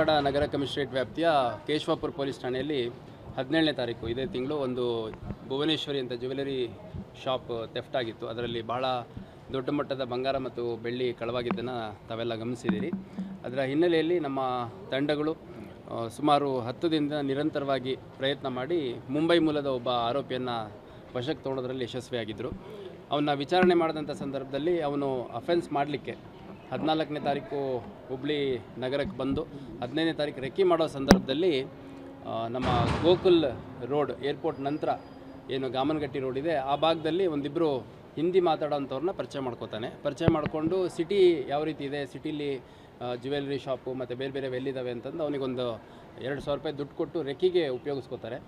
ಧಾರವಾಡ ನಗರ commissionerate ವ್ಯಾಪ್ತಿಯ Keshavapura police ಠಾಣೆಯಲ್ಲಿ ಹದಿನೇಳನೇ ತಾರೀಕು ಇದೇ ತಿಂಗಳು ಒಂದು ಭುವನೇಶ್ವರಿ ಅಂತ ಜ್ಯುವೆಲರಿ ಶಾಪ್ ತೆಫ್ಟ್ ಆಗಿತ್ತು. ಅದರಲ್ಲಿ ಭಾಳ ದೊಡ್ಡ ಮಟ್ಟದ ಬಂಗಾರ ಮತ್ತು ಬೆಳ್ಳಿ ಕಳವಾಗಿದ್ದನ್ನು ತಾವೆಲ್ಲ ಗಮನಿಸಿದ್ದೀರಿ. ಅದರ ಹಿನ್ನೆಲೆಯಲ್ಲಿ ನಮ್ಮ ತಂಡಗಳು ಸುಮಾರು ಹತ್ತು ದಿನದಿಂದ ನಿರಂತರವಾಗಿ ಪ್ರಯತ್ನ ಮಾಡಿ ಮುಂಬೈ ಮೂಲದ ಒಬ್ಬ ಆರೋಪಿಯನ್ನು ವಶಕ್ಕೆ ತೊಗೊಳೋದ್ರಲ್ಲಿ ಯಶಸ್ವಿಯಾಗಿದ್ದರು ಅವನ್ನ ವಿಚಾರಣೆ ಮಾಡಿದಂಥ ಸಂದರ್ಭದಲ್ಲಿ ಅವನು ಅಫೆನ್ಸ್ ಮಾಡಲಿಕ್ಕೆ ಹದಿನಾಲ್ಕನೇ ತಾರೀಕು ಹುಬ್ಳಿ ನಗರಕ್ಕೆ ಬಂದು ಹದಿನೈದನೇ ತಾರೀಕು ರೆಕ್ಕಿ ಮಾಡೋ ಸಂದರ್ಭದಲ್ಲಿ ನಮ್ಮ ಗೋಕುಲ್ ರೋಡ್ ಏರ್ಪೋರ್ಟ್ ನಂತರ ಏನು ಗಾಮನಗಟ್ಟಿ ರೋಡ್ ಇದೆ, ಆ ಭಾಗದಲ್ಲಿ ಒಂದಿಬ್ಬರು ಹಿಂದಿ ಮಾತಾಡೋಂಥವ್ರನ್ನ ಪರಿಚಯ ಮಾಡ್ಕೋತಾನೆ. ಪರಿಚಯ ಮಾಡಿಕೊಂಡು ಸಿಟಿ ಯಾವ ರೀತಿ ಇದೆ, ಸಿಟಿಲಿ ಜ್ಯುವೆಲ್ರಿ ಶಾಪು ಮತ್ತು ಬೇರೆ ಬೇರೆ ಎಲ್ಲಿದ್ದಾವೆ ಅಂತಂದು ಅವನಿಗೊಂದು ಎರಡು ಸಾವಿರ ರೂಪಾಯಿ ದುಡ್ಡು ಕೊಟ್ಟು ರೆಕ್ಕಿಗೆ ಉಪಯೋಗಿಸ್ಕೋತಾರೆ.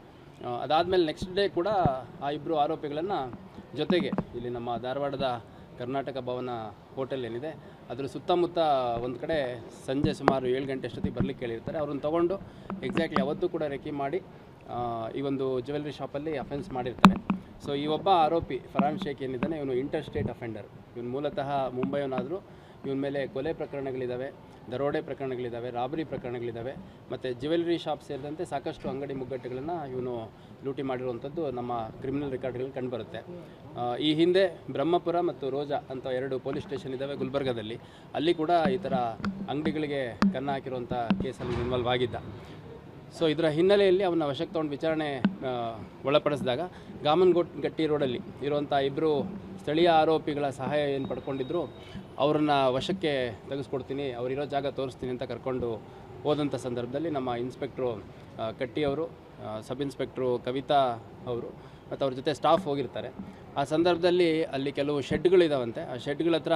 ಅದಾದಮೇಲೆ ನೆಕ್ಸ್ಟ್ ಡೇ ಕೂಡ ಆ ಇಬ್ಬರು ಆರೋಪಿಗಳನ್ನು ಜೊತೆಗೆ ಇಲ್ಲಿ ನಮ್ಮ ಧಾರವಾಡದ ಕರ್ನಾಟಕ ಭವನ ಹೋಟೆಲ್ ಏನಿದೆ, ಅದರ ಸುತ್ತಮುತ್ತ ಒಂದು ಕಡೆ ಸಂಜೆ ಸುಮಾರು ಏಳು ಗಂಟೆ ಅಷ್ಟೊತ್ತಿಗೆ ಬರಲಿಕ್ಕೆ ಹೇಳಿರ್ತಾರೆ ಅವ್ರನ್ನ ತೊಗೊಂಡು ಎಕ್ಸಾಕ್ಟ್ಲಿ ಅವತ್ತು ಕೂಡ ರೆಕ್ಕಿ ಮಾಡಿ ಈ ಒಂದು ಜ್ಯುವೆಲ್ಲರಿ ಶಾಪಲ್ಲಿ ಅಫೆನ್ಸ್ ಮಾಡಿರ್ತಾರೆ. ಸೊ ಈ ಒಬ್ಬ ಆರೋಪಿ ಫರಾನ್ ಶೇಖ್ ಏನಿದ್ದಾನೆ, ಇವನು ಇಂಟರ್ ಸ್ಟೇಟ್ ಅಫೆಂಡರ್ ಇವನು ಮೂಲತಃ ಮುಂಬೈಯವನಾದರೂ ಇವನ ಮೇಲೆ ಕೊಲೆ ಪ್ರಕರಣಗಳಿದ್ದಾವೆ ದರೋಡೆ ಪ್ರಕರಣಗಳಿದ್ದಾವೆ, ರಾಬರಿ ಪ್ರಕರಣಗಳಿದ್ದಾವೆ, ಮತ್ತು ಜ್ಯುವೆಲರಿ ಶಾಪ್ ಸೇರಿದಂತೆ ಸಾಕಷ್ಟು ಅಂಗಡಿ ಮುಗ್ಗಟ್ಟುಗಳನ್ನು ಇವನು ಲೂಟಿ ಮಾಡಿರುವಂಥದ್ದು ನಮ್ಮ ಕ್ರಿಮಿನಲ್ ರೆಕಾರ್ಡ್ಗಳಲ್ಲಿ ಕಂಡುಬರುತ್ತೆ. ಈ ಹಿಂದೆ ಬ್ರಹ್ಮಪುರ ಮತ್ತು ರೋಜಾ ಅಂತ ಎರಡು ಪೊಲೀಸ್ ಸ್ಟೇಷನ್ ಇದ್ದಾವೆ ಗುಲ್ಬರ್ಗಾದಲ್ಲಿ. ಅಲ್ಲಿ ಕೂಡ ಈ ಥರ ಅಂಗಡಿಗಳಿಗೆ ಕನ್ನ ಹಾಕಿರುವಂಥ ಕೇಸಲ್ಲಿ ಇನ್ವಾಲ್ವ್ ಆಗಿದ್ದ. ಸೊ, ಇದರ ಹಿನ್ನೆಲೆಯಲ್ಲಿ ಅವನ ವಶಕ್ಕೆ ತೊಗೊಂಡು ವಿಚಾರಣೆ ಒಳಪಡಿಸಿದಾಗ ಗಾಮನ್ಗೋಟ್ ಗಟ್ಟಿ ರೋಡಲ್ಲಿ ಇರುವಂಥ ಇಬ್ಬರು ಸ್ಥಳೀಯ ಆರೋಪಿಗಳ ಸಹಾಯ ಏನು ಪಡ್ಕೊಂಡಿದ್ರು, ಅವ್ರನ್ನ ವಶಕ್ಕೆ ತೆಗೆಸ್ಕೊಡ್ತೀನಿ ಅವರಿರೋ ಜಾಗ ತೋರಿಸ್ತೀನಿ ಅಂತ ಕರ್ಕೊಂಡು ಹೋದಂಥ ಸಂದರ್ಭದಲ್ಲಿ ನಮ್ಮ ಇನ್ಸ್ಪೆಕ್ಟ್ರು ಕಟ್ಟಿಯವರು ಸಬ್ ಇನ್ಸ್ಪೆಕ್ಟ್ರು ಕವಿತಾ ಅವರು ಮತ್ತು ಅವ್ರ ಜೊತೆ ಸ್ಟಾಫ್ ಹೋಗಿರ್ತಾರೆ. ಆ ಸಂದರ್ಭದಲ್ಲಿ ಅಲ್ಲಿ ಕೆಲವು ಶೆಡ್ಗಳಿದಾವಂತೆ ಆ ಶೆಡ್ಗಳ ಹತ್ರ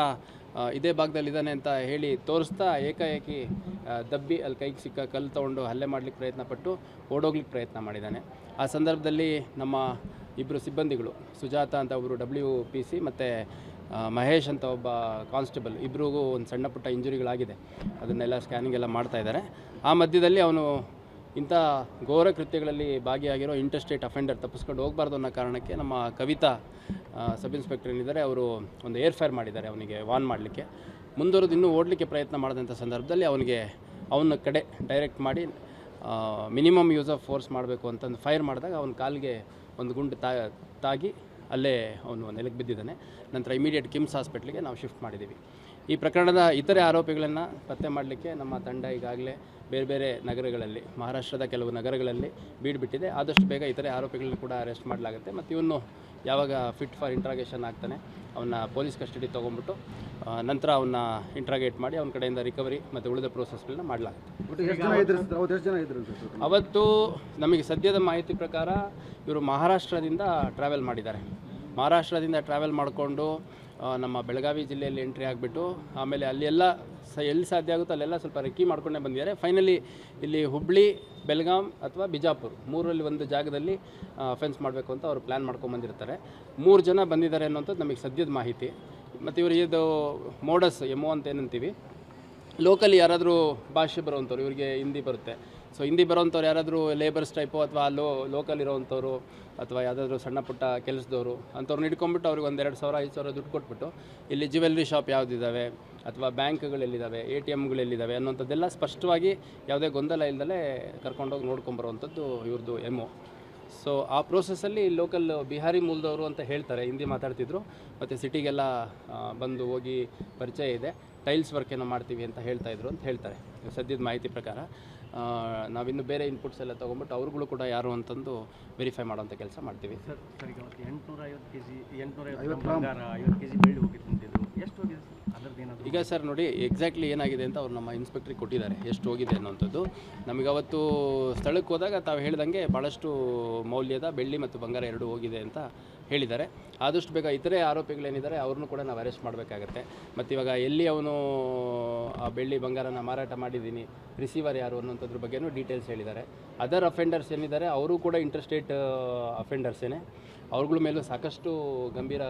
ಇದೇ ಭಾಗದಲ್ಲಿ ಇದ್ದಾನೆ ಅಂತ ಹೇಳಿ ತೋರಿಸ್ತಾ ಏಕಾಏಕಿ ದಬ್ಬಿ ಅಲ್ಲಿ ಕೈಗೆ ಸಿಕ್ಕ ಕಲ್ಲು ತೊಗೊಂಡು ಹಲ್ಲೆ ಮಾಡಲಿಕ್ಕೆ ಪ್ರಯತ್ನ ಪಟ್ಟು ಓಡೋಗ್ಲಿಕ್ಕೆ ಪ್ರಯತ್ನ ಮಾಡಿದ್ದಾನೆ. ಆ ಸಂದರ್ಭದಲ್ಲಿ ನಮ್ಮ ಇಬ್ಬರು ಸಿಬ್ಬಂದಿಗಳು, ಸುಜಾತ ಅಂತ ಒಬ್ಬರು ಡಬ್ಲ್ಯೂ ಪಿ ಸಿ ಮತ್ತು ಮಹೇಶ್ ಅಂತ ಒಬ್ಬ ಕಾನ್ಸ್ಟೇಬಲ್ ಇಬ್ಬರಿಗೂ ಒಂದು ಸಣ್ಣ ಪುಟ್ಟ ಇಂಜುರಿಗಳಾಗಿದೆ. ಅದನ್ನೆಲ್ಲ ಸ್ಕ್ಯಾನಿಂಗ್ ಎಲ್ಲ ಮಾಡ್ತಾ ಇದ್ದಾರೆ. ಆ ಮಧ್ಯದಲ್ಲಿ ಅವನು ಇಂಥ ಘೋರ ಕೃತ್ಯಗಳಲ್ಲಿ ಭಾಗಿಯಾಗಿರೋ ಇಂಟರ್ಸ್ಟೇಟ್ ಅಫೆಂಡರ್ ತಪ್ಪಿಸ್ಕೊಂಡು ಹೋಗಬಾರ್ದು ಅನ್ನೋ ಕಾರಣಕ್ಕೆ ನಮ್ಮ ಕವಿತಾ ಸಬ್ ಇನ್ಸ್ಪೆಕ್ಟರ್ ಏನಿದ್ದಾರೆ, ಅವರು ಒಂದು ಏರ್ ಫೈರ್ ಮಾಡಿದ್ದಾರೆ ಅವನಿಗೆ ವಾನ್ ಮಾಡಲಿಕ್ಕೆ. ಮುಂದುವರೆದು ಇನ್ನೂ ಓಡಲಿಕ್ಕೆ ಪ್ರಯತ್ನ ಮಾಡಿದಂಥ ಸಂದರ್ಭದಲ್ಲಿ ಅವನಿಗೆ ಅವನ ಕಡೆ ಡೈರೆಕ್ಟ್ ಮಾಡಿ ಮಿನಿಮಮ್ ಯೂಸ್ ಆಫ್ ಫೋರ್ಸ್ ಮಾಡಬೇಕು ಅಂತಂದು ಫೈರ್ ಮಾಡಿದಾಗ ಅವನ ಕಾಲಿಗೆ ಒಂದು ಗುಂಡು ತಾಗಿ ಅಲ್ಲೇ ಅವನು ನೆಲಕ್ಕೆ ಬಿದ್ದಿದ್ದಾನೆ. ನಂತರ ಇಮಿಡಿಯೇಟ್ ಕಿಮ್ಸ್ ಹಾಸ್ಪಿಟ್ಲಿಗೆ ನಾವು ಶಿಫ್ಟ್ ಮಾಡಿದ್ದೀವಿ. ಈ ಪ್ರಕರಣದ ಇತರೆ ಆರೋಪಿಗಳನ್ನು ಪತ್ತೆ ಮಾಡಲಿಕ್ಕೆ ನಮ್ಮ ತಂಡ ಈಗಾಗಲೇ ಬೇರೆ ಬೇರೆ ನಗರಗಳಲ್ಲಿ ಮಹಾರಾಷ್ಟ್ರದ ಕೆಲವು ನಗರಗಳಲ್ಲಿ ಬೀಡು ಬಿಟ್ಟಿದೆ. ಆದಷ್ಟು ಬೇಗ ಇತರೆ ಆರೋಪಿಗಳನ್ನು ಕೂಡ ಅರೆಸ್ಟ್ ಮಾಡಲಾಗುತ್ತೆ. ಮತ್ತು ಇವನು ಯಾವಾಗ ಫಿಟ್ ಫಾರ್ ಇಂಟ್ರಾಗೇಷನ್ ಆಗ್ತಾನೆ ಅವನ್ನ ಪೊಲೀಸ್ ಕಸ್ಟಡಿ ತೊಗೊಂಡ್ಬಿಟ್ಟು ನಂತರ ಅವನ್ನ ಇಂಟ್ರಾಗೇಟ್ ಮಾಡಿ ಅವನ ಕಡೆಯಿಂದ ರಿಕವರಿ ಮತ್ತು ಉಳಿದ ಪ್ರೋಸೆಸ್ಗಳನ್ನ ಮಾಡಲಾಗುತ್ತೆ. ಅವತ್ತು ನಮಗೆ ಸದ್ಯದ ಮಾಹಿತಿ ಪ್ರಕಾರ ಇವರು ಮಹಾರಾಷ್ಟ್ರದಿಂದ ಟ್ರಾವೆಲ್ ಮಾಡಿದ್ದಾರೆ. ಮಹಾರಾಷ್ಟ್ರದಿಂದ ಟ್ರಾವೆಲ್ ಮಾಡಿಕೊಂಡು ನಮ್ಮ ಬೆಳಗಾವಿ ಜಿಲ್ಲೆಯಲ್ಲಿ ಎಂಟ್ರಿ ಆಗಿಬಿಟ್ಟು, ಆಮೇಲೆ ಅಲ್ಲೆಲ್ಲ ಸ, ಎಲ್ಲಿ ಸಾಧ್ಯ ಆಗುತ್ತೋ ಅಲ್ಲೆಲ್ಲ ಸ್ವಲ್ಪ ರೆಕ್ಕಿ ಮಾಡ್ಕೊಂಡೇ ಬಂದಿದ್ದಾರೆ. ಫೈನಲಿ ಇಲ್ಲಿ ಹುಬ್ಳಿ, ಬೆಳಗಾಂ ಅಥವಾ ಬಿಜಾಪುರ್ ಮೂರಲ್ಲಿ ಒಂದು ಜಾಗದಲ್ಲಿ ಅಫೆನ್ಸ್ ಮಾಡಬೇಕು ಅಂತ ಅವರು ಪ್ಲ್ಯಾನ್ ಮಾಡ್ಕೊಂಬಂದಿರ್ತಾರೆ ಮೂರು ಜನ ಬಂದಿದ್ದಾರೆ ಅನ್ನೋಂಥದ್ದು ನಮಗೆ ಸದ್ಯದ ಮಾಹಿತಿ. ಮತ್ತು ಇವರು ಇದು ಮೋಡಸ್ ಎಮೋ ಅಂತ ಏನಂತೀವಿ ಲೋಕಲಿ ಯಾರಾದರೂ ಭಾಷೆ ಬರುವಂಥವ್ರು, ಇವರಿಗೆ ಹಿಂದಿ ಬರುತ್ತೆ. ಸೊ ಹಿಂದಿ ಬರೋವಂಥವ್ರು ಯಾರಾದರೂ ಲೇಬರ್ಸ್ ಟೈಪು ಅಥವಾ ಲೋ ಲೋಕಲ್ ಇರೋವಂಥವ್ರು ಅಥವಾ ಯಾವುದಾದ್ರೂ ಸಣ್ಣ ಪುಟ್ಟ ಕೆಲಸದವರು ಅಂಥವ್ರನ್ನ ಹಿಡ್ಕೊಂಬಿಟ್ಟು ಅವ್ರಿಗೆ ಒಂದು ಎರಡು ಸಾವಿರ, ಐದು ಸಾವಿರ ದುಡ್ಡು ಕೊಟ್ಬಿಟ್ಟು ಇಲ್ಲಿ ಜ್ಯುವೆಲ್ರಿ ಶಾಪ್ ಯಾವುದಿದ್ದಾವೆ ಅಥವಾ ಬ್ಯಾಂಕ್ಗಳೆಲ್ಲಿದ್ದಾವೆ ಎ ಟಿ ಎಮ್ಗಳೆಲ್ಲಿದ್ದಾವೆ ಅನ್ನೋಂಥದ್ದೆಲ್ಲ ಸ್ಪಷ್ಟವಾಗಿ ಯಾವುದೇ ಗೊಂದಲ ಇಲ್ಲದಲೇ ಕರ್ಕೊಂಡೋಗಿ ನೋಡ್ಕೊಂಬರುವಂಥದ್ದು ಇವ್ರದ್ದು ಎಮೋ ಸೊ ಆ ಪ್ರೋಸೆಸ್ಸಲ್ಲಿ ಲೋಕಲ್ ಬಿಹಾರಿ ಮೂಲದವರು ಅಂತ ಹೇಳ್ತಾರೆ, ಹಿಂದಿ ಮಾತಾಡ್ತಿದ್ರು, ಮತ್ತು ಸಿಟಿಗೆಲ್ಲ ಬಂದು ಹೋಗಿ ಪರಿಚಯ ಇದೆ. ಟೈಲ್ಸ್ ವರ್ಕ್ ಏನೋ ಮಾಡ್ತೀವಿ ಅಂತ ಹೇಳ್ತಾ ಇದ್ರು ಅಂತ ಹೇಳ್ತಾರೆ. ಸದ್ಯದ ಮಾಹಿತಿ ಪ್ರಕಾರ ನಾವಿನ್ನು ಬೇರೆ ಇನ್ಪುಟ್ಸ್ ಎಲ್ಲ ತೊಗೊಂಬಿಟ್ಟು ಅವ್ರುಗಳು ಕೂಡ ಯಾರು ಅಂತಂದು ವೆರಿಫೈ ಮಾಡುವಂಥ ಕೆಲಸ ಮಾಡ್ತೀವಿ. ಸರ್ ಸರ್ ಈಗ ಅವತ್ತು ಎಂಟುನೂರ ಐವತ್ತು ಕೆ ಜಿ ಎಂಟುನೂರ ಐವತ್ತು ಬಂಗಾರ ಐವತ್ತು ಕೆ ಜಿ ಬೆಳ್ಳಿ ಹೋಗಿತ್ತು ಅಂತಿದ್ರು ಎಷ್ಟು ಹೋಗಿದೆ ಸರ್? ಅದರದ್ದು ಏನಾದರೂ ಈಗ ಸರ್ ನೋಡಿ ಎಕ್ಸಾಕ್ಟ್ಲಿ ಏನಾಗಿದೆ ಅಂತ ಅವ್ರು ನಮ್ಮ ಇನ್ಸ್ಪೆಕ್ಟ್ರಿಗೆ ಕೊಟ್ಟಿದ್ದಾರೆ. ಎಷ್ಟು ಹೋಗಿದೆ ಅನ್ನೋಂಥದ್ದು. ನಮಗೆ ಅವತ್ತು ಸ್ಥಳಕ್ಕೆ ಹೋದಾಗ ತಾವು ಹೇಳ್ದಂಗೆ ಭಾಳಷ್ಟು ಮೌಲ್ಯದ ಬೆಳ್ಳಿ ಮತ್ತು ಬಂಗಾರ ಎರಡು ಹೋಗಿದೆ ಅಂತ ಹೇಳಿದ್ದಾರೆ. ಆದಷ್ಟು ಬೇಗ ಇತರೆ ಆರೋಪಿಗಳೇನಿದ್ದಾರೆ ಅವ್ರನ್ನೂ ಕೂಡ ನಾವು ಅರೆಸ್ಟ್ ಮಾಡಬೇಕಾಗತ್ತೆ. ಮತ್ತು ಇವಾಗ ಎಲ್ಲಿ ಅವನು ಆ ಬೆಳ್ಳಿ ಬಂಗಾರನ ಮಾರಾಟ ಮಾಡಿದ್ದೀನಿ ರಿಸೀವರ್ ಯಾರು ಅನ್ನೋಂಥದ್ರ ಬಗ್ಗೆನೂ ಡೀಟೇಲ್ಸ್ ಹೇಳಿದ್ದಾರೆ. ಅದರ್ ಅಫೆಂಡರ್ಸ್ ಏನಿದ್ದಾರೆ ಅವರು ಕೂಡ ಇಂಟರ್ಸ್ಟೇಟ್ ಅಫೆಂಡರ್ಸೇನೆ ಅವ್ರಗಳ ಮೇಲೂ ಸಾಕಷ್ಟು ಗಂಭೀರ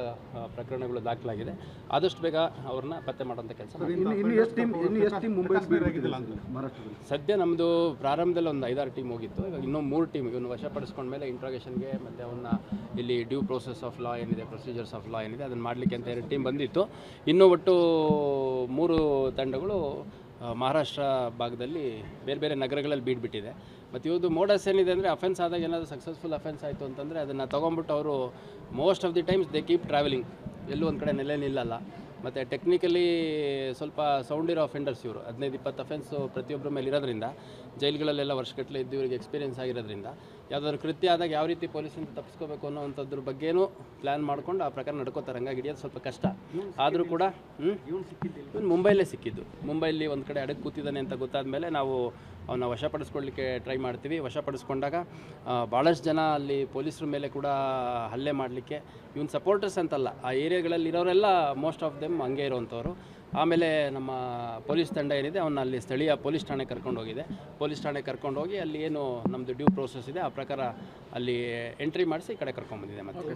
ಪ್ರಕರಣಗಳು ದಾಖಲಾಗಿದೆ. ಆದಷ್ಟು ಬೇಗ ಅವ್ರನ್ನ ಪತ್ತೆ ಮಾಡೋಂಥ ಕೆಲಸ ಇನ್ನು ಇನ್ನು ಟೀಮ್ ಇನ್ನು ಎಷ್ಟು ಟೀಮ್ ಮುಂಬೈ ಮಹಾರಾಷ್ಟ್ರದಲ್ಲಿ? ಸದ್ಯ ನಮ್ಮದು ಪ್ರಾರಂಭದಲ್ಲಿ ಒಂದು ಐದಾರು ಟೀಮ್ ಹೋಗಿತ್ತು. ಇವಾಗ ಇನ್ನೂ ಮೂರು ಟೀಮ್ ಇವನು ವಶಪಡಿಸ್ಕೊಂಡ್ಮೇಲೆ ಇಂಟ್ರಾಗೇಷನ್ಗೆ ಮತ್ತು ಅವನ್ನ ಇಲ್ಲಿ ಡ್ಯೂ ಪ್ರೋಸೆಸ್ ಆಫ್ ಲಾ ಏನಿದೆ ಪ್ರೊಸೀಜರ್ಸ್ ಆಫ್ ಲಾ ಏನಿದೆ, ಅದನ್ನು ಮಾಡಲಿಕ್ಕೆ ಅಂತ ಎರಡು ಟೀಮ್ ಬಂದಿತ್ತು. ಇನ್ನೂ ಒಟ್ಟು ಮೂರು ತಂಡಗಳು ಮಹಾರಾಷ್ಟ್ರ ಭಾಗದಲ್ಲಿ ಬೇರೆ ಬೇರೆ ನಗರಗಳಲ್ಲಿ ಬೀಡ್ಬಿಟ್ಟಿದೆ. ಮತ್ತು ಇವ್ರದ್ದು ಮೋಡಸ್ ಏನಿದೆ ಅಂದರೆ ಅಫೆನ್ಸ್ ಆದಾಗ ಏನಾದರೂ ಸಕ್ಸಸ್ಫುಲ್ ಅಫೆನ್ಸ್ ಆಯಿತು ಅಂತಂದರೆ, ಅದನ್ನು ತೊಗೊಂಬಿಟ್ಟು ಅವರು most of the times they keep travelling ಎಲ್ಲೂ ಒಂದು ಕಡೆ ನೆಲೆ ನಿಲ್ಲಲ್ಲ. ಮತ್ತು ಟೆಕ್ನಿಕಲಿ ಸ್ವಲ್ಪ ಸೌಂಡ್ ಇರೋ ಅಫೆಂಡರ್ಸ್ ಇವರು. ಹದಿನೈದು, ಇಪ್ಪತ್ತು ಅಫೆನ್ಸು ಪ್ರತಿಯೊಬ್ಬರ ಮೇಲೆ ಇರೋದ್ರಿಂದ ಜೈಲುಗಳಲ್ಲೆಲ್ಲ ವರ್ಷಗಟ್ಟಲೆ ಇದ್ದು ಇವರಿಗೆ ಎಕ್ಸ್ಪೀರಿಯನ್ಸ್ ಆಗಿರೋದ್ರಿಂದ. ಯಾವುದಾದ್ರು ಕೃತ್ಯ ಆದಾಗ ಯಾವ ರೀತಿ ಪೊಲೀಸಿಂದ ತಪ್ಪಿಸ್ಕೋಬೇಕು ಅನ್ನೋವಂಥದ್ರ ಬಗ್ಗೆನೂ ಪ್ಲ್ಯಾನ್ ಮಾಡ್ಕೊಂಡು ಆ ಪ್ರಕಾರ ನಡ್ಕೋತಾರೆ. ಹಂಗಾಗಿ ಹಿಡಿಯೋದು ಸ್ವಲ್ಪ ಕಷ್ಟ. ಆದರೂ ಕೂಡ ಹ್ಞೂ ಮುಂಬೈಲೇ ಸಿಕ್ಕಿದ್ದು. ಮುಂಬೈಲಿ ಒಂದು ಕಡೆ ಅಡಗಿ ಕೂತಿದ್ದಾನೆ ಅಂತ ಗೊತ್ತಾದ ಮೇಲೆ ನಾವು ಅವನ್ನ ವಶಪಡಿಸ್ಕೊಳ್ಳಿಕ್ಕೆ ಟ್ರೈ ಮಾಡ್ತೀವಿ. ವಶಪಡಿಸ್ಕೊಂಡಾಗ ಭಾಳಷ್ಟು ಜನ ಅಲ್ಲಿ ಪೊಲೀಸರ ಮೇಲೆ ಕೂಡ ಹಲ್ಲೆ ಮಾಡಲಿಕ್ಕೆ ಇವನ್ ಸಪೋರ್ಟರ್ಸ್ ಅಂತಲ್ಲ, ಆ ಏರಿಯಾಗಳಲ್ಲಿ ಇರೋರೆಲ್ಲ ಮೋಸ್ಟ್ ಆಫ್ ದೆಮ್ ಹಂಗೆ ಇರೋವಂಥವ್ರು. ಆಮೇಲೆ ನಮ್ಮ ಪೊಲೀಸ್ ತಂಡ ಏನಿದೆ ಅವನ್ನ ಅಲ್ಲಿ ಸ್ಥಳೀಯ ಪೊಲೀಸ್ ಠಾಣೆ ಕರ್ಕೊಂಡು ಹೋಗಿದೆ. ಪೊಲೀಸ್ ಠಾಣೆ ಕರ್ಕೊಂಡು ಹೋಗಿ ಅಲ್ಲಿ ಏನು ನಮ್ಮದು ಡ್ಯೂ ಪ್ರೋಸೆಸ್ ಇದೆ, ಆ ಪ್ರಕಾರ ಅಲ್ಲಿ ಎಂಟ್ರಿ ಮಾಡಿಸಿ ಈ ಕಡೆ ಕರ್ಕೊಂಡ್ಬಂದಿದೆ ಮತ್ತೆ.